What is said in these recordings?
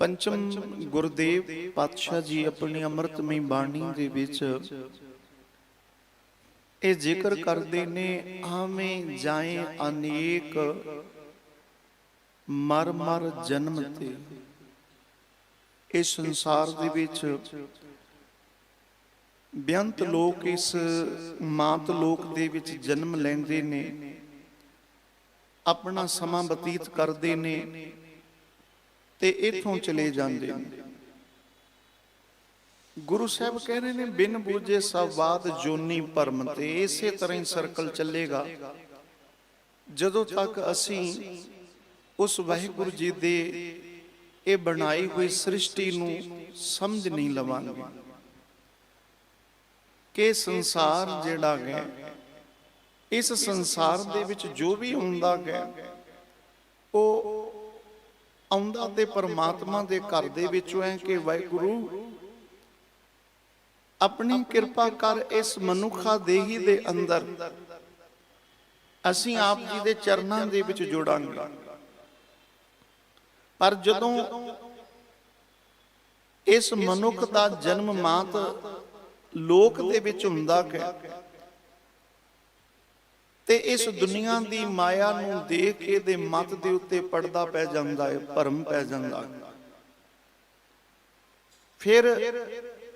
ਪੰਚਮ ਗੁਰਦੇਵ ਪਾਤਸ਼ਾਹ ਜੀ ਆਪਣੀ ਅੰਮ੍ਰਿਤਮਈ ਬਾਣੀ ਦੇ ਵਿੱਚ ਇਹ ਜ਼ਿਕਰ ਕਰਦੇ ਨੇ, ਆਵੇਂ ਜਾਏ ਅਨੇਕ ਮਰ ਮਰ ਜਨਮ ਤੇ। ਇਸ ਸੰਸਾਰ ਦੇ ਵਿੱਚ ਬੇਅੰਤ ਲੋਕ ਇਸ ਮਾਤ ਲੋਕ ਦੇ ਵਿੱਚ ਜਨਮ ਲੈਂਦੇ ਨੇ, ਆਪਣਾ ਸਮਾਂ ਬਤੀਤ ਕਰਦੇ ਨੇ। ਤੇ ਇਥੋਂ ਚਲੇ ਜਾਂਦੇ ਨੇ। ਗੁਰੂ ਸਾਹਿਬ ਕਹਿ ਰਹੇ ਨੇ, ਬਿਨ ਬੂਝੇ ਸਭ ਬਾਤ ਜੋਨੀ ਭਰਮ ਤੇ, ਇਸੇ ਤਰ੍ਹਾਂ ਹੀ ਸਰਕਲ ਚੱਲੇਗਾ। ਜਦੋਂ ਤੱਕ ਅਸੀਂ ਉਸ ਵਾਹਿਗੁਰੂ ਜੀ ਦੇ ਇਹ ਬਣਾਈ ਹੋਈ ਸ੍ਰਿਸ਼ਟੀ ਨੂੰ ਸਮਝ ਨਹੀਂ ਲਵਾਂਗੇ ਕਿ ਸੰਸਾਰ ਜਿਹੜਾ ਹੈ, ਇਸ ਸੰਸਾਰ ਦੇ ਵਿੱਚ ਜੋ ਵੀ ਹੁੰਦਾ ਹੈ, ਉਹ ਆਉਂਦਾ ਤੇ ਪਰਮਾਤਮਾ ਦੇ ਘਰ ਦੇ ਵਿੱਚੋਂ ਹੈ ਕਿ ਵਾਹਿਗੁਰੂ, ਆਪਣੀ ਕਿਰਪਾ ਕਰ ਇਸ ਮਨੁੱਖਾ ਦੇਹੀ ਦੇ ਅੰਦਰ ਅਸੀਂ ਆਪ ਜੀ ਦੇ ਚਰਨਾਂ ਦੇ ਵਿੱਚ ਜੁੜਾਂਗੇ। ਪਰ ਜਦੋਂ ਇਸ ਮਨੁੱਖ ਦਾ ਜਨਮ ਮਾਤ ਲੋਕ ਦੇ ਵਿੱਚ ਹੁੰਦਾ ਹੈ ਤੇ ਇਸ ਦੁਨੀਆ ਦੀ ਮਾਇਆ ਨੂੰ ਦੇਖ ਕੇ ਦੇ ਮਤ ਦੇ ਉੱਤੇ ਪਰਦਾ ਪੈ ਜਾਂਦਾ ਹੈ ਭਰਮ ਪੈ ਜਾਂਦਾ ਹੈ। ਫਿਰ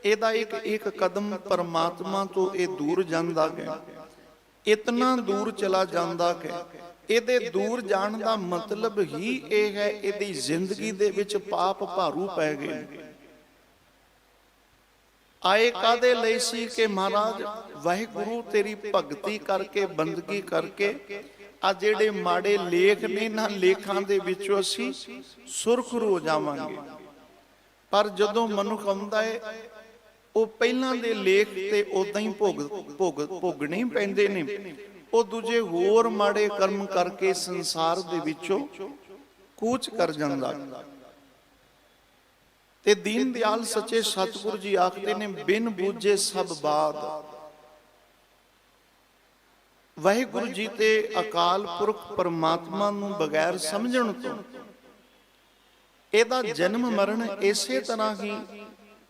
ਇਹਦਾ ਇੱਕ ਇੱਕ ਕਦਮ ਪਰਮਾਤਮਾ ਤੋਂ ਇਹ ਦੂਰ ਜਾਂਦਾ ਹੈ। ਇਤਨਾ ਦੂਰ ਚਲਾ ਜਾਂਦਾ ਹੈ। ਇਹਦੇ ਦੂਰ ਜਾਣ ਦਾ ਮਤਲਬ ਹੀ ਇਹ ਹੈ ਇਹਦੀ ਜ਼ਿੰਦਗੀ ਦੇ ਵਿੱਚ ਪਾਪ ਭਾਰੂ ਪੈ ਗਏ। ਆਏ ਕਾਦੇ ਲਈ ਸੀ ਕਿ ਮਹਾਰਾਜ, ਵਾਹਿਗੁਰੂ ਤੇਰੀ ਭਗਤੀ ਕਰਕੇ, ਬੰਦਗੀ ਕਰਕੇ, ਆ ਜਿਹੜੇ ਮਾੜੇ ਲੇਖ ਨੇ ਨਾ ਲੇਖਾਂ ਦੇ ਵਿੱਚੋਂ ਅਸੀਂ ਸੁਰਖਰੂ ਹੋ ਜਾਵਾਂਗੇ। ਪਰ ਜਦੋਂ ਮਨੁੱਖ ਆਉਂਦਾ ਹੈ ਉਹ ਪਹਿਲਾਂ ਦੇ ਲੇਖ ਤੇ ਉਦਾਂ ਹੀ ਭੋਗ ਭੋਗ, ਭੋਗਣੇ ਹੀ ਪੈਂਦੇ ਨੇ। ਉਹ ਦੂਜੇ ਹੋਰ ਮਾੜੇ ਕਰਮ ਕਰਕੇ ਸੰਸਾਰ ਦੇ ਵਿੱਚੋਂ ਕੂਚ ਕਰ ਜਾਂਦਾ। ਤੇ ਦੀਨ ਦਿਆਲ ਸੱਚੇ ਸਤਿਗੁਰੂ ਜੀ ਆਖਦੇ ਨੇ, ਬਿਨ ਬੂਝੇ ਸਭ ਬਾਦ। ਵਾਹਿਗੁਰੂ ਜੀ ਤੇ ਅਕਾਲ ਪੁਰਖ ਪਰਮਾਤਮਾ ਨੂੰ ਬਗੈਰ ਸਮਝਣ ਤੋਂ, ਇਹਦਾ ਜਨਮ ਮਰਨ ਇਸੇ ਤਰ੍ਹਾਂ ਹੀ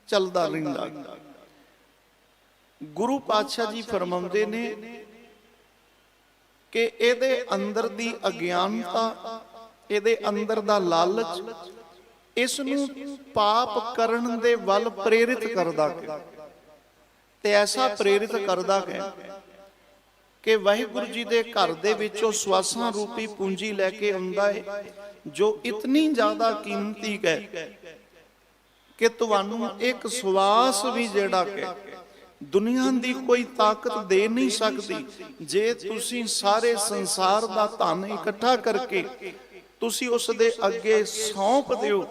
ਚੱਲਦਾ ਰਹਿੰਦਾ। ਗੁਰੂ ਪਾਤਸ਼ਾਹ ਜੀ ਫਰਮਾਉਂਦੇ ਨੇ ਕਿ ਇਹਦੇ ਅੰਦਰ ਦੀ ਅਗਿਆਨਤਾ, ਇਹਦੇ ਅੰਦਰ ਦਾ ਲਾਲਚ ਇਸ ਨੂੰ ਪਾਪ ਕਰਨ ਦੇ ਵੱਲ ਪ੍ਰੇਰਿਤ ਕਰਦਾ ਹੈ ਤੇ ਐਸਾ ਪ੍ਰੇਰਿਤ ਕਰਦਾ ਹੈ ਕਿ ਵਾਹਿਗੁਰੂ ਜੀ ਦੇ ਘਰ ਦੇ ਵਿੱਚੋਂ ਸਵਾਸਾਂ ਰੂਪੀ ਪੂੰਜੀ ਲੈ ਕੇ ਆਉਂਦਾ ਹੈ ਜੋ ਇਤਨੀ ਜ਼ਿਆਦਾ ਕੀਮਤੀ ਹੈ ਕਿ ਤੁਹਾਨੂੰ ਇੱਕ ਸਵਾਸ ਵੀ ਜਿਹੜਾ ਹੈ ਦੁਨੀਆ ਦੀ ਕੋਈ ਤਾਕਤ ਦੇ ਨਹੀਂ ਸਕਦੀ। ਜੇ ਤੁਸੀਂ ਸਾਰੇ ਸੰਸਾਰ ਦਾ ਧਨ ਇਕੱਠਾ ਕਰਕੇ ਤੁਸੀਂ ਉਸ ਦੇ ਅੱਗੇ ਸੌਂਪ ਦਿਓ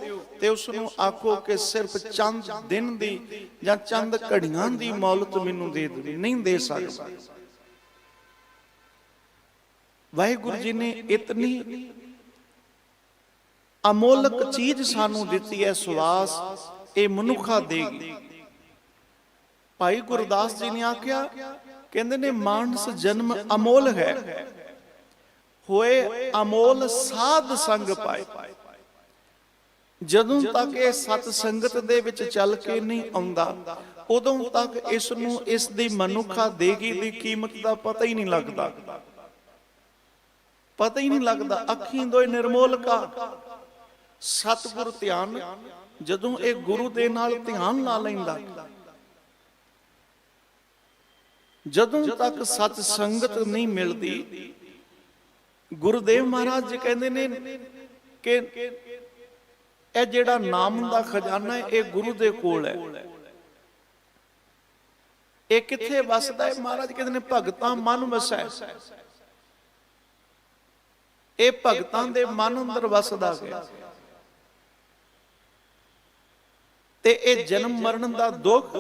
ਤੇ ਉਸ ਨੂੰ ਆਖੋ ਕਿ ਸਿਰਫ ਚੰਦ ਦਿਨ ਦੀ ਜਾਂ ਚੰਦ ਘੜੀਆਂ ਦੀ ਮੌਲਤ ਮੈਨੂੰ ਦੇ ਦੇ ਨਹੀਂ ਦੇ ਸਕਦਾ। ਵਾਹਿਗੁਰੂ ਜੀ ਨੇ ਇਤਨੀ ਅਮੋਲਕ ਚੀਜ਼ ਸਾਨੂੰ ਦਿੱਤੀ ਹੈ, ਸਵਾਸ, ਇਹ ਮਨੁੱਖਾ ਦੇਗੀ ਭਾਈ ਗੁਰਦਾਸ ਜੀ ਨੇ ਆਖਿਆ, ਕਹਿੰਦੇ ਨੇ, ਮਾਨਸ ਜਨਮ ਅਮੋਲ ਹੈ। ਹੋਏ ਅਮੋਲ ਸਾਧ ਸੰਗ ਪਾਏ। ਜਦੋਂ ਤੱਕ ਇਹ ਸਤ ਸੰਗਤ ਦੇ ਵਿੱਚ ਚੱਲ ਕੇ ਨਹੀਂ ਆਉਂਦਾ, ਉਦੋਂ ਤੱਕ ਇਸ ਨੂੰ ਇਸ ਦੀ ਮਨੁੱਖਾ ਦੇਗੀ ਦੀ ਕੀਮਤ ਦਾ ਪਤਾ ਹੀ ਨਹੀਂ ਲੱਗਦਾ। ਪਤਾ ਹੀ ਨਹੀਂ ਲੱਗਦਾ, ਅੱਖੀਂ ਦੋਏ ਨਿਰਮੋਲਕਾ ਸਤਿਗੁਰ ਧਿਆਨ, ਜਦੋਂ ਇਹ ਗੁਰੂ ਦੇ ਨਾਲ ਧਿਆਨ ਲਾ ਲੈਂਦਾ। ਜਦੋਂ ਤੱਕ ਸਤ ਸੰਗਤ ਨਹੀਂ ਮਿਲਦੀ ਗੁਰਦੇਵ ਮਹਾਰਾਜ ਜੀ ਕਹਿੰਦੇ ਨੇ ਕਿ ਇਹ ਜਿਹੜਾ ਨਾਮ ਦਾ ਖਜ਼ਾਨਾ ਹੈ, ਇਹ ਗੁਰੂ ਦੇ ਕੋਲ ਹੈ। ਇਹ ਕਿੱਥੇ ਵਸਦਾ ਹੈ? ਮਹਾਰਾਜ ਕਹਿੰਦੇ ਨੇ ਭਗਤਾਂ ਮਨ ਵਸੈ ਇਹ ਭਗਤਾਂ ਦੇ ਮਨ ਅੰਦਰ ਵਸਦਾ ਹੈ ਤੇ ਇਹ ਜਨਮ ਮਰਨ ਦਾ ਦੁੱਖ,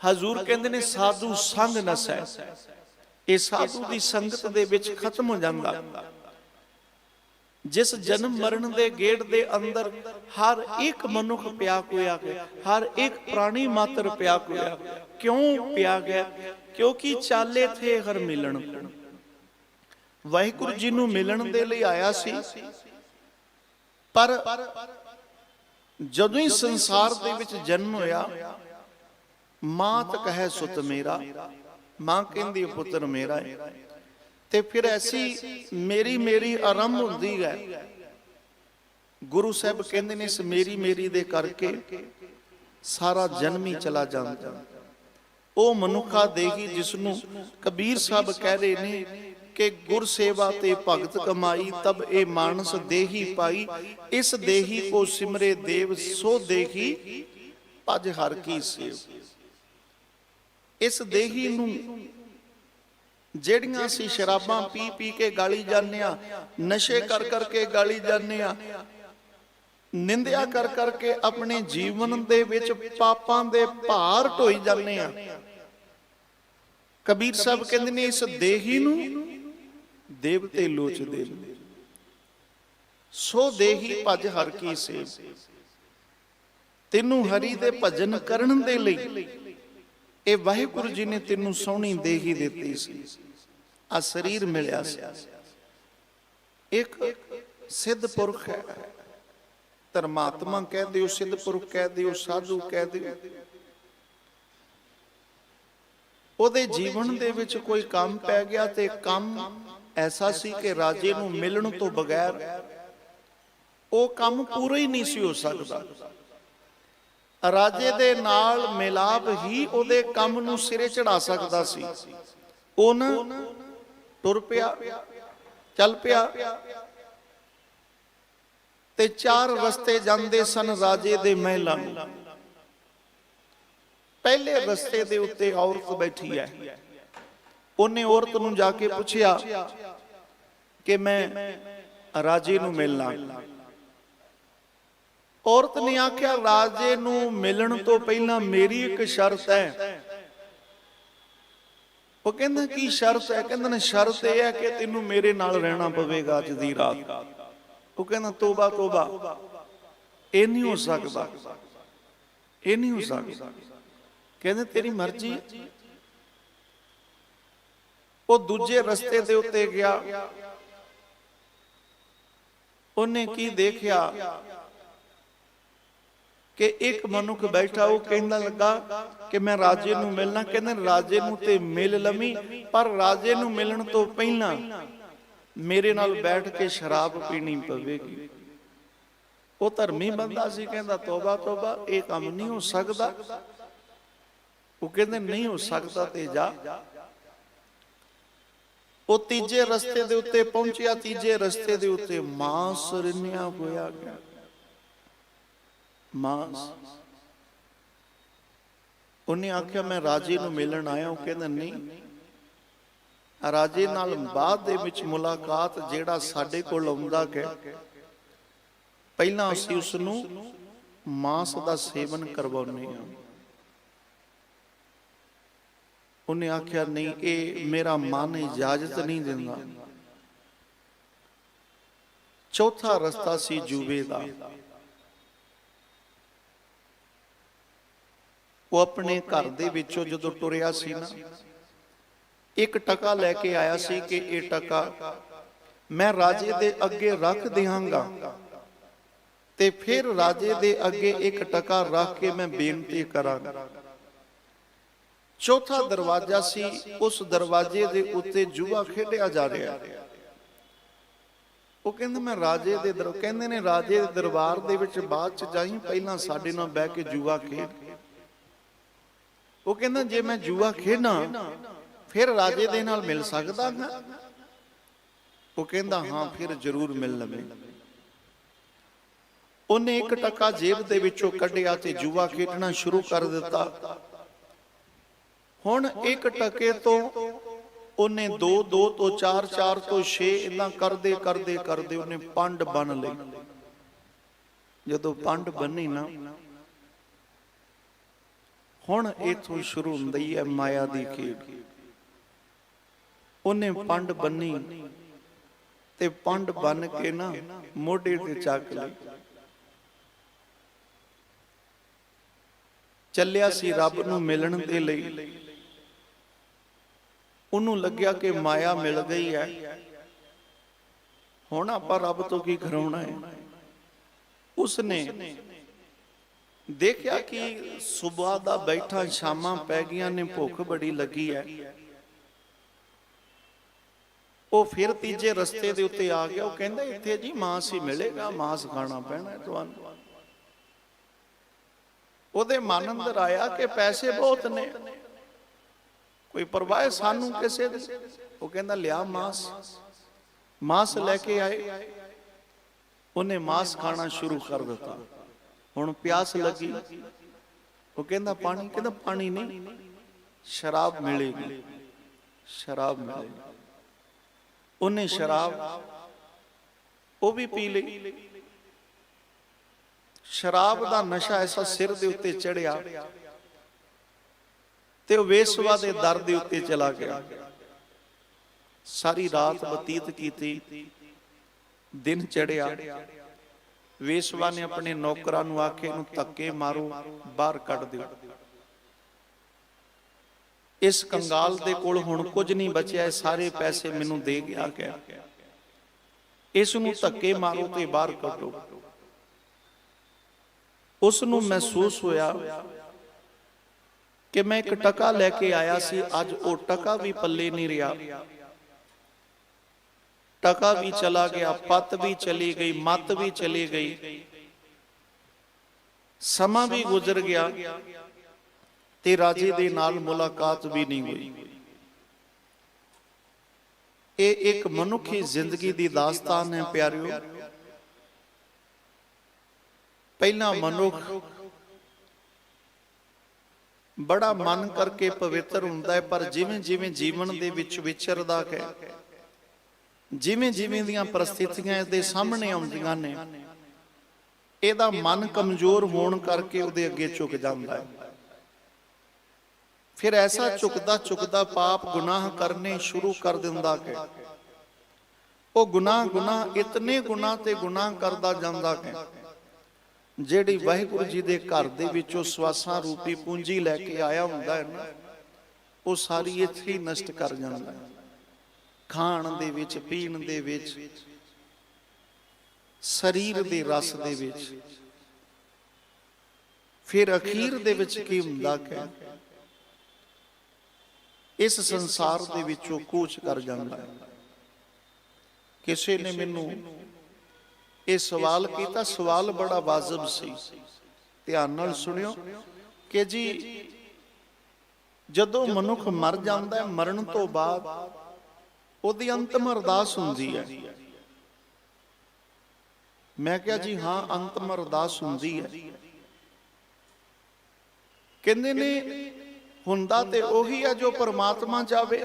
ਹਜ਼ੂਰ ਕਹਿੰਦੇ ਨੇ ਸਾਧੂ ਸੰਗ ਨਸੈ ਇਹ ਸਾਧੂ ਦੀ ਸੰਗਤ ਦੇ ਵਿੱਚ ਖਤਮ ਹੋ ਜਾਂਦਾ। ਜਿਸ ਜਨਮ ਮਰਨ ਦੇ ਗੇੜ ਦੇ ਅੰਦਰ ਹਰ ਇੱਕ ਮਨੁੱਖ ਪਿਆ ਹੋਇਆ ਹੈ, ਹਰ ਇੱਕ ਪ੍ਰਾਣੀ ਮਾਤਰ ਪਿਆ ਹੋਇਆ ਕਿਉਂ ਪਿਆ ਗਿਆ ਕਿਉਂਕਿ ਚਾਲੇ ਥੇ ਹਰ ਮਿਲਣ। ਵਾਹਿਗੁਰੂ ਜੀ ਨੂੰ ਮਿਲਣ ਦੇ ਲਈ ਆਇਆ ਸੀ। ਪਰ ਜਦੋਂ ਹੀ ਸੰਸਾਰ ਦੇ ਵਿੱਚ ਜਨਮ ਹੋਇਆ, ਮਾਂ ਤਾਂ ਕਹੇ, ਸੁਤ ਮੇਰਾ। ਮਾਂ ਕਹਿੰਦੀ ਪੁੱਤਰ ਮੇਰਾ ਹੈ ਤੇ ਫਿਰ ਐਸੀ ਮੇਰੀ ਮੇਰੀ ਆਰੰਭ ਹੁੰਦੀ ਹੈ। ਗੁਰੂ ਸਾਹਿਬ ਕਹਿੰਦੇ ਨੇ ਇਸ ਮੇਰੀ ਮੇਰੀ ਦੇ ਕਰਕੇ ਸਾਰਾ ਜਨਮ ਹੀ ਚਲਾ ਜਾਂਦਾ। ਉਹ ਮਨੁੱਖਾ ਦੇਹੀ ਜਿਸ ਨੂੰ ਕਬੀਰ ਸਾਹਿਬ ਕਹਿ ਰਹੇ ਨੇ ਕਿ ਗੁਰ ਸੇਵਾ ਤੇ ਭਗਤ ਕਮਾਈ, ਤਬ ਇਹ ਮਾਨਸ ਦੇਹੀ ਪਾਈ, ਇਸ ਦੇਹੀ ਕੋ ਸਿਮਰੇ ਦੇਵ ਸੋ ਦੇਹੀ, ਭਜ ਹਰ ਕੀ ਸੇਵ। ਇਸ ਦੇਹੀ ਨੂੰ। ਜਿਹੜੀਆਂ ਅਸੀਂ ਸ਼ਰਾਬਾਂ ਪੀ ਪੀ ਕੇ ਗਾਲੀ ਜਾਂਦੇ ਆ ਨਸ਼ੇ ਕਰ ਕਰਕੇ ਗਾਲੀ ਜਾਂਦੇ ਆ ਨਿੰਦਿਆ ਕਰ ਕਰਕੇ ਆਪਣੇ ਜੀਵਨ ਦੇ ਵਿੱਚ ਪਾਪਾਂ ਦੇ ਭਾਰ ਢੋਈ ਜਾਂਦੇ ਆ ਕਬੀਰ ਸਾਹਿਬ ਕਹਿੰਦੇ ਨੇ, ਇਸ ਦੇਹੀ ਨੂੰ ਦੇਵਤੇ ਲੋਚਦੇ ਨੇ। ਸੋ ਦੇਹੀ ਭਜ ਹਰ ਕੀ ਸੇਵ। ਤੈਨੂੰ ਹਰੀ ਦੇ ਭਜਨ ਕਰਨ ਦੇ ਲਈ ਇਹ ਵਾਹਿਗੁਰੂ ਜੀ ਨੇ ਤੈਨੂੰ ਸੋਹਣੀ ਦੇਹੀ ਦਿੱਤੀ ਸੀ। ਆ ਸਰੀਰ ਮਿਲਿਆ ਸੀ। ਇੱਕ ਸਿੱਧ ਪੁਰਖ ਹੈ। ਧਰਮਾਤਮਾ ਕਹਿ ਦਿਓ, ਸਿੱਧ ਪੁਰਖ ਕਹਿ ਦਿਓ, ਸਾਧੂ ਕਹਿ ਦਿਓ। ਉਹਦੇ ਜੀਵਨ ਦੇ ਵਿੱਚ ਕੋਈ ਕੰਮ ਪੈ ਗਿਆ ਤੇ ਕੰਮ ਐਸਾ ਸੀ ਕਿ ਰਾਜੇ ਨੂੰ ਮਿਲਣ ਤੋਂ ਬਗੈਰ ਉਹ ਕੰਮ ਪੂਰਾ ਹੀ ਨਹੀਂ ਸੀ ਹੋ ਸਕਦਾ। ਰਾਜੇ ਦੇ ਨਾਲ ਮਿਲਾਪ ਹੀ ਉਹਦੇ ਕੰਮ ਨੂੰ ਸਿਰੇ ਚੜਾ ਸਕਦਾ ਸੀ। ਉਹ ਟੁਰ ਪਿਆ, ਚੱਲ ਪਿਆ ਤੇ ਚਾਰ ਰਸਤੇ ਜਾਂਦੇ ਸਨ ਰਾਜੇ ਦੇ ਮਹਿਲਾਂ ਨੂੰ। ਪਹਿਲੇ ਰਸਤੇ ਦੇ ਉੱਤੇ ਔਰਤ ਬੈਠੀ ਹੈ। ਉਹਨੇ ਔਰਤ ਨੂੰ ਜਾ ਕੇ ਪੁੱਛਿਆ ਕਿ ਮੈਂ ਰਾਜੇ ਨੂੰ ਮਿਲਣਾ। ਔਰਤ ਨੇ ਆਖਿਆ, ਰਾਜੇ ਨੂੰ ਮਿਲਣ ਤੋਂ ਪਹਿਲਾਂ ਮੇਰੀ ਇੱਕ ਸ਼ਰਤ ਹੈ। ਉਹ ਕਹਿੰਦਾ, ਕੀ ਸ਼ਰਤ ਹੈ? ਕਹਿੰਦਾ, ਨੇ, ਸ਼ਰਤ ਇਹ ਹੈ ਕਿ ਤੈਨੂੰ ਮੇਰੇ ਨਾਲ ਰਹਿਣਾ ਪਵੇਗਾ ਅੱਜ ਦੀ ਰਾਤ। ਉਹ ਕਹਿੰਦਾ, ਤੋਬਾ ਤੋਬਾ। ਇਹ ਨਹੀਂ ਹੋ ਸਕਦਾ। ਇਹ ਨਹੀਂ ਹੋ ਸਕਦਾ। ਕਹਿੰਦੇ, ਤੇਰੀ ਮਰਜ਼ੀ ਉਹ ਦੂਜੇ ਰਸਤੇ ਦੇ ਉੱਤੇ ਗਿਆ। ਉਹਨੇ ਕੀ ਦੇਖਿਆ? ਕਿ ਇੱਕ ਮਨੁੱਖ ਬੈਠਾ ਉਹ ਕਹਿੰਦਾ ਲੱਗਾ ਕਿ ਮੈਂ ਰਾਜੇ ਨੂੰ ਮਿਲਣਾ। ਕਹਿੰਦੇ ਰਾਜੇ ਨੂੰ ਤੇ ਮਿਲ ਲਵੀ ਪਰ ਰਾਜੇ ਨੂੰ ਮਿਲਣ ਤੋਂ ਪਹਿਲਾਂ ਮੇਰੇ ਨਾਲ ਬੈਠ ਕੇ ਸ਼ਰਾਬ ਪੀਣੀ ਪਵੇਗੀ। ਉਹ ਧਰਮੀ ਬੰਦਾ ਸੀ ਕਹਿੰਦਾ ਤੋਬਾ ਤੋਬਾ ਇਹ ਕੰਮ ਨਹੀਂ ਹੋ ਸਕਦਾ। ਉਹ ਕਹਿੰਦੇ ਨਹੀਂ ਹੋ ਸਕਦਾ ਤੇ ਜਾ। ਉਹ ਤੀਜੇ ਰਸਤੇ ਦੇ ਉੱਤੇ ਪਹੁੰਚਿਆ ਤੀਜੇ ਰਸਤੇ ਦੇ ਉੱਤੇ ਮਾਂਸ ਰਿੰਨਿਆ ਹੋਇਆ। ਗਿਆ ਮਾਂਸ। ਉਹਨੇ ਆਖਿਆ, ਮੈਂ ਰਾਜੇ ਨੂੰ ਮਿਲਣ ਆਇਆ ਉਹ ਕਹਿੰਦਾ, ਨਹੀਂ। ਰਾਜੇ ਨਾਲ ਬਾਅਦ ਦੇ ਵਿੱਚ ਮੁਲਾਕਾਤ ਜਿਹੜਾ ਸਾਡੇ ਕੋਲ ਆਉਂਦਾ ਕਿ ਪਹਿਲਾਂ ਅਸੀਂ ਉਸ ਨੂੰ ਮਾਂਸ ਦਾ ਸੇਵਨ ਕਰਵਾਉਨੇ ਆ ਉਹਨੇ ਆਖਿਆ, ਨਹੀਂ, ਇਹ ਮੇਰਾ ਮਨ ਇਜਾਜ਼ਤ ਨਹੀਂ ਦਿੰਦਾ। ਚੌਥਾ ਰਸਤਾ ਸੀ ਜੂਵੇ ਦਾ। ਉਹ ਆਪਣੇ ਘਰ ਦੇ ਵਿੱਚੋਂ ਜਦੋਂ ਤੁਰਿਆ ਸੀ ਨਾ, ਇੱਕ ਟਕਾ ਲੈ ਕੇ ਆਇਆ ਸੀ ਕਿ ਇਹ ਟਕਾ ਮੈਂ ਰਾਜੇ ਦੇ ਅੱਗੇ ਰੱਖ ਦਿਆਂਗਾ। ਤੇ ਫਿਰ ਰਾਜੇ ਦੇ ਅੱਗੇ ਇੱਕ ਟਕਾ ਰੱਖ ਕੇ ਮੈਂ ਬੇਨਤੀ ਕਰਾਂਗਾ। ਚੌਥਾ ਦਰਵਾਜ਼ਾ ਸੀ, ਉਸ ਦਰਵਾਜ਼ੇ ਦੇ ਉੱਤੇ ਜੂਆ ਖੇਡਿਆ ਜਾ ਰਿਹਾ। ਉਹ ਕਹਿੰਦੇ ਮੈਂ ਰਾਜੇ ਦੇ ਦਰ, ਕਹਿੰਦੇ ਨੇ ਰਾਜੇ ਦੇ ਦਰਬਾਰ ਦੇ ਵਿੱਚ ਬਾਅਦ ਚ ਜਾਈ, ਪਹਿਲਾਂ ਸਾਡੇ ਨਾਲ ਬਹਿ ਕੇ ਜੂਆ ਖੇਡ। ਉਹ ਕਹਿੰਦਾ, ਜੇ ਮੈਂ ਜੂਆ ਖੇਡਾਂ, ਫਿਰ ਰਾਜੇ ਦੇ ਨਾਲ ਮਿਲ ਸਕਦਾ ਹਾਂ? ਉਹ ਕਹਿੰਦਾ, ਹਾਂ, ਫਿਰ ਜ਼ਰੂਰ ਮਿਲ ਲਵੇ। ਉਹਨੇ ਇੱਕ ਟਕਾ ਜੇਬ ਦੇ ਵਿੱਚੋਂ ਕੱਢਿਆ ਤੇ ਜੂਆ ਖੇਡਣਾ ਸ਼ੁਰੂ ਕਰ ਦਿੱਤਾ। ਹੁਣ ਇੱਕ ਟਕੇ ਤੋਂ ਉਹਨੇ 2 2 ਤੋਂ 4 4 ਤੋਂ 6 ਇਦਾਂ ਕਰਦੇ ਕਰਦੇ ਕਰਦੇ ਉਹਨੇ ਪੰਡ ਬਣ ਲਈ ਜਦੋਂ ਪੰਡ ਬੰਨੀ ਨਾ ਹੁਣ ਇਥੋਂ ਸ਼ੁਰੂ ਹੁੰਦੀ ਹੈ ਮਾਇਆ ਦੀ ਖੇਡ। ਉਹਨੇ ਪੰਡ ਬੰਨੀ ਤੇ ਪੰਡ ਬਨ ਕੇ ਨਾ ਮੋਢੇ ਤੇ ਚੱਕ ਲਈ ਚੱਲਿਆ ਸੀ ਰੱਬ ਨੂੰ ਮਿਲਣ ਦੇ ਲਈ। ਉਹਨੂੰ ਲੱਗਿਆ ਕਿ ਮਾਇਆ ਮਿਲ ਗਈ ਹੈ। ਹੁਣ ਆਪਾਂ ਰੱਬ ਤੋਂ ਕੀ ਘਰਾਉਣਾ ਹੈ? ਉਸਨੇ ਦੇਖਿਆ ਕਿ ਸਵੇਰ ਦਾ ਬੈਠਾ ਸ਼ਾਮਾਂ ਪੈ ਗਈਆਂ ਨੇ, ਭੁੱਖ ਬੜੀ ਲੱਗੀ ਹੈ ਉਹ ਫਿਰ ਤੀਜੇ ਰਸਤੇ ਦੇ ਉੱਤੇ ਆ ਗਿਆ, ਉਹ ਕਹਿੰਦਾ, ਇੱਥੇ ਜੀ ਮਾਸ ਹੀ ਮਿਲੇਗਾ, ਮਾਸ ਖਾਣਾ ਪੈਣਾ ਤੁਹਾਨੂੰ। ਉਹਦੇ ਮਨ ਅੰਦਰ ਆਇਆ ਕਿ ਪੈਸੇ ਬਹੁਤ ਨੇ। ਕੋਈ ਪਰਵਾਹ ਸਾਨੂੰ ਕਿਸੇ ਦੀ? ਉਹ ਕਹਿੰਦਾ, ਲਿਆ ਮਾਸ। ਮਾਸ ਲੈ ਕੇ ਆਏ। ਉਹਨੇ ਮਾਸ ਖਾਣਾ ਸ਼ੁਰੂ ਕਰ ਦਿੱਤਾ। ਹੁਣ ਪਿਆਸ ਲੱਗੀ। ਉਹ ਕਹਿੰਦਾ, ਪਾਣੀ? ਕਹਿੰਦਾ, ਪਾਣੀ ਨਹੀਂ। ਸ਼ਰਾਬ ਮਿਲੇਗੀ। ਸ਼ਰਾਬ ਮਿਲੇਗੀ। ਉਹਨੇ ਸ਼ਰਾਬ, ਉਹ ਵੀ ਪੀ ਲਈ। ਸ਼ਰਾਬ ਦਾ ਨਸ਼ਾ ਐਸਾ ਸਿਰ ਦੇ ਉੱਤੇ ਚੜਿਆ ਤੇ ਉਹ ਵੇਸਵਾ ਦੇ ਦਰ ਦੇ ਉੱਤੇ ਚਲਾ ਗਿਆ। ਸਾਰੀ ਰਾਤ ਬਤੀਤ ਕੀਤੀ। ਦਿਨ ਚੜਿਆ। ਵੇਸਵਾ ਨੇ ਆਪਣੇ ਨੌਕਰਾਂ ਨੂੰ ਆਖੇ ਇਹਨੂੰ ਧੱਕੇ ਮਾਰੋ, ਬਾਹਰ ਕੱਢ ਦਿਓ। ਇਸ ਕੰਗਾਲ ਦੇ ਕੋਲ ਹੁਣ ਕੁਝ ਨਹੀਂ ਬਚਿਆ ਸਾਰੇ ਪੈਸੇ ਮੈਨੂੰ ਦੇ ਗਿਆ ਗਿਆ ਇਸ ਨੂੰ ਧੱਕੇ ਮਾਰੋ ਤੇ ਬਾਹਰ ਕੱਢੋ। ਉਸ ਨੂੰ ਮਹਿਸੂਸ ਹੋਇਆ ਕਿ ਮੈਂ ਇੱਕ ਟਕਾ ਲੈ ਕੇ ਆਇਆ ਸੀ, ਅੱਜ ਉਹ ਟਕਾ ਵੀ ਪੱਲੇ ਨਹੀਂ ਰਿਹਾ। ਟਕਾ ਵੀ ਚਲਾ ਗਿਆ, ਪਤ ਵੀ ਚਲੀ ਗਈ, ਮੱਤ ਵੀ ਚਲੀ ਗਈ। ਸਮਾਂ ਵੀ ਗੁਜ਼ਰ ਗਿਆ ਤੇ ਰਾਜੇ ਦੇ ਨਾਲ ਮੁਲਾਕਾਤ ਵੀ ਨਹੀਂ ਹੋਈ। ਇਹ ਇੱਕ ਮਨੁੱਖੀ ਜ਼ਿੰਦਗੀ ਦੀ ਦਾਸਤਾਨ ਹੈ ਪਿਆਰਿਓ। ਪਹਿਲਾ ਮਨੁੱਖ ਬੜਾ ਮਨ ਕਰਕੇ ਪਵਿੱਤਰ ਹੁੰਦਾ ਹੈ, ਪਰ ਜਿਵੇਂ ਜਿਵੇਂ ਜੀਵਨ ਦੇ ਵਿੱਚ ਵਿਚਰਦਾ ਹੈ ਜਿਵੇਂ ਜਿਵੇਂ ਦੀਆਂ ਪ੍ਰਸਥਿਤੀਆਂ ਇਸ ਦੇ ਸਾਹਮਣੇ ਆਉਂਦੀਆਂ ਨੇ, ਇਹਦਾ ਮਨ ਕਮਜ਼ੋਰ ਹੋਣ ਕਰਕੇ ਉਹਦੇ ਅੱਗੇ ਝੁਕ ਜਾਂਦਾ ਹੈ। ਫਿਰ ਐਸਾ ਝੁਕਦਾ ਝੁਕਦਾ ਪਾਪ ਗੁਨਾਹ ਕਰਨੇ ਸ਼ੁਰੂ ਕਰ ਦਿੰਦਾ ਹੈ। ਉਹ ਗੁਨਾਹ ਗੁਨਾਹ ਇਤਨੇ ਗੁਨਾਹ ਤੇ ਗੁਨਾਹ ਕਰਦਾ ਜਾਂਦਾ ਹੈ, ਜਿਹੜੀ ਵਾਹਿਗੁਰੂ ਜੀ ਦੇ ਘਰ ਦੇ ਵਿੱਚੋਂ ਸਵਾਸਾਂ ਰੂਪੀ ਪੂੰਜੀ ਲੈ ਕੇ ਆਇਆ ਹੁੰਦਾ ਹੈ ਨਾ, ਉਹ ਸਾਰੀ ਇੱਥੇ ਹੀ ਨਸ਼ਟ ਕਰ ਜਾਂਦਾ ਹੈ। ਖਾਣ ਦੇ ਵਿੱਚ, ਪੀਣ ਦੇ ਵਿੱਚ, ਸਰੀਰ ਦੇ ਰਸ ਦੇ ਵਿੱਚ। ਫਿਰ ਅਖੀਰ ਦੇ ਵਿੱਚ ਕੀ ਹੁੰਦਾ ਹੈ ਇਸ ਸੰਸਾਰ ਦੇ ਵਿੱਚੋਂ ਕੂਚ ਕਰ ਜਾਂਦਾ। ਹੈ ਕਿਸੇ ਨੇ ਮੈਨੂੰ ਇਹ ਸਵਾਲ ਕੀਤਾ, ਸਵਾਲ ਬੜਾ ਵਾਜਬ ਸੀ। ਧਿਆਨ ਨਾਲ ਸੁਣਿਓ ਕਿ ਜੀ, ਜਦੋਂ ਮਨੁੱਖ ਮਰ ਜਾਂਦਾ ਹੈ, ਮਰਨ ਤੋਂ ਬਾਅਦ ਉਹਦੀ ਅੰਤਮ ਅਰਦਾਸ ਹੁੰਦੀ ਹੈ। ਮੈਂ ਕਿਹਾ ਜੀ ਹਾਂ ਅੰਤਮ ਅਰਦਾਸ ਹੁੰਦੀ ਹੈ। ਕਹਿੰਦੇ ਨੇ ਹੁੰਦਾ ਤੇ ਉਹੀ ਹੈ ਜੋ ਪਰਮਾਤਮਾ ਚਾਵੇ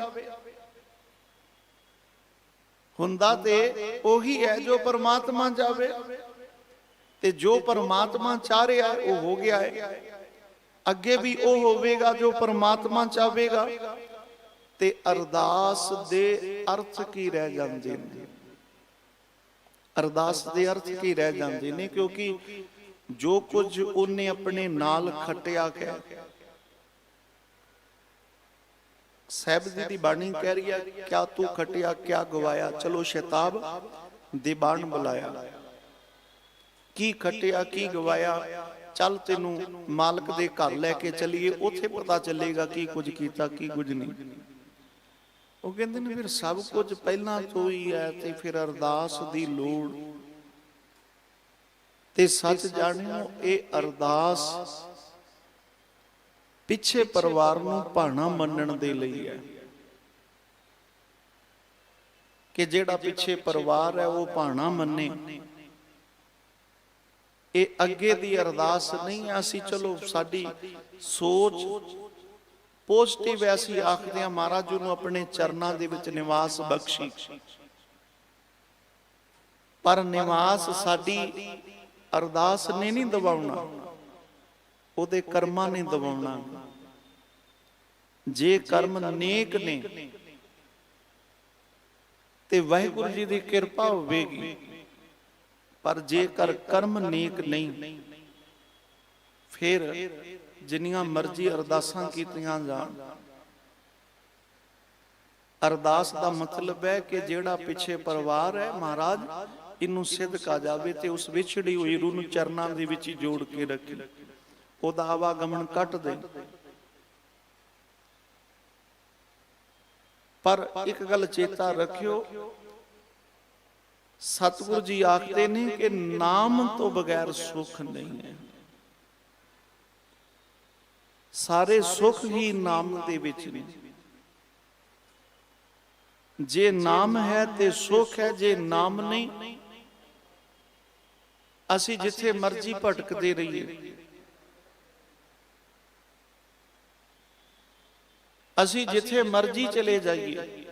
ਹੁੰਦਾ ਤੇ ਉਹੀ ਹੈ ਜੋ ਪਰਮਾਤਮਾ ਚਾਵੇ ਤੇ ਜੋ ਪਰਮਾਤਮਾ ਚਾਹ ਰਿਹਾ ਉਹ ਹੋ ਗਿਆ ਹੈ। ਅੱਗੇ ਵੀ ਉਹ ਹੋਵੇਗਾ ਜੋ ਪਰਮਾਤਮਾ ਚਾਵੇਗਾ। ਤੇ ਅਰਦਾਸ ਦੇ ਅਰਥ ਕੀ ਰਹਿ ਜਾਂਦੇ ਨੇ? ਅਰਦਾਸ ਦੇ ਅਰਥ ਕੀ ਰਹਿ ਜਾਂਦੇ ਨੇ? ਕਿਉਂਕਿ ਜੋ ਕੁਝ ਉਹਨੇ ਆਪਣੇ ਨਾਲ ਖਟਿਆ ਹੈ ਸਾਹਿਬ ਜੀ ਦੀ ਬਾਣੀ ਕਹਿ ਰਹੀ ਹੈ, ਕਿਆ ਤੂੰ ਖਟਿਆ, ਕਿਆ ਗਵਾਇਆ? ਚਲੋ ਸ਼ੈਤਾਬ ਬਾਣ ਬੁਲਾਇਆ। ਕੀ ਖਟਿਆ, ਕੀ ਗਵਾਇਆ? ਚੱਲ ਤੈਨੂੰ ਮਾਲਕ ਦੇ ਘਰ ਲੈ ਕੇ ਚਲੀਏ, ਉੱਥੇ ਪਤਾ ਚੱਲੇਗਾ ਕੀ ਕੁਝ ਕੀਤਾ, ਕੀ ਕੁਝ ਨਹੀਂ। ਉਹ ਕਹਿੰਦੇ ਨੇ ਫਿਰ ਸਭ ਕੁਝ ਪਹਿਲਾਂ ਤੋਂ ਹੀ ਹੈ ਤੇ ਫਿਰ ਅਰਦਾਸ ਦੀ ਲੋੜ। ਤੇ ਸੱਚ ਜਾਣਿਓ, ਇਹ ਅਰਦਾਸ ਪਿੱਛੇ ਪਰਿਵਾਰ ਨੂੰ ਭਾਣਾ ਮੰਨਣ ਦੇ ਲਈ ਹੈ। ਕਿ ਜਿਹੜਾ ਪਿੱਛੇ ਪਰਿਵਾਰ ਹੈ, ਉਹ ਭਾਣਾ ਮੰਨੇ। ਇਹ ਅੱਗੇ ਦੀ ਅਰਦਾਸ ਨਹੀਂ ਹੈ, ਅਸੀਂ ਚਲੋ ਸਾਡੀ ਸੋਚ ਪੋਜ਼ਿਟਿਵ ਅਸੀਂ ਆਖਦੇ ਹਾਂ ਮਹਾਰਾਜ ਜੀ ਨੂੰ ਆਪਣੇ ਚਰਨਾਂ ਦੇ ਵਿੱਚ ਨਿਵਾਸ ਬਖਸ਼ੀ। ਪਰ ਨਿਵਾਸ ਸਾਡੀ ਅਰਦਾਸ ਨੇ ਨਹੀਂ ਦਬਾਉਣਾ ਉਹਦੇ ਕਰਮਾਂ ਨੇ ਦਬਾਉਣਾ ਜੇ ਕਰਮ ਨੇਕ ਨੇ ਤੇ ਵਾਹਿਗੁਰੂ ਜੀ ਦੀ ਕਿਰਪਾ ਹੋਵੇਗੀ। ਪਰ ਜੇਕਰ ਕਰਮ ਨੇਕ ਨਹੀਂ ਫਿਰ ਜਿੰਨੀਆਂ ਮਰਜ਼ੀ ਅਰਦਾਸਾਂ ਕੀਤੀਆਂ ਜਾਣ। ਅਰਦਾਸ ਦਾ ਮਤਲਬ ਹੈ ਕਿ ਜਿਹੜਾ ਪਿੱਛੇ ਪਰਿਵਾਰ ਹੈ ਮਹਾਰਾਜ, ਇਹਨੂੰ ਸਿੱਧ ਕਾ ਜਾਵੇ ਤੇ ਉਸ ਵਿਛੜੀ ਹੋਈ ਰੂਹ ਨੂੰ ਚਰਨਾਂ ਦੇ ਵਿੱਚ ਜੋੜ ਕੇ ਰੱਖੇ। ਉਹਦਾ ਆਵਾਗਮਨ ਕੱਟ ਦੇ। ਪਰ ਇੱਕ ਗੱਲ ਚੇਤਾ ਰੱਖਿਓ, ਸਤਿਗੁਰੂ ਜੀ ਆਖਦੇ ਨੇ ਕਿ ਨਾਮ ਤੋਂ ਬਗੈਰ ਸੁੱਖ ਨਹੀਂ ਹੈ। ਸਾਰੇ ਸੁੱਖ ਹੀ ਨਾਮ ਦੇ ਵਿੱਚ ਨੇ। ਜੇ ਨਾਮ ਹੈ ਤੇ ਸੁੱਖ ਹੈ, ਜੇ ਨਾਮ ਨਹੀਂ, ਅਸੀਂ ਜਿੱਥੇ ਮਰਜ਼ੀ ਭਟਕਦੇ ਰਹੀਏ। ਅਸੀਂ ਜਿੱਥੇ ਮਰਜ਼ੀ ਚਲੇ ਜਾਈਏ,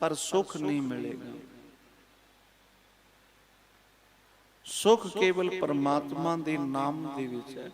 ਪਰ ਸੁੱਖ ਨਹੀਂ ਮਿਲੇਗਾ। ਸੁੱਖ ਕੇਵਲ ਪਰਮਾਤਮਾ ਦੇ ਨਾਮ ਦੇ ਵਿੱਚ ਹੈ।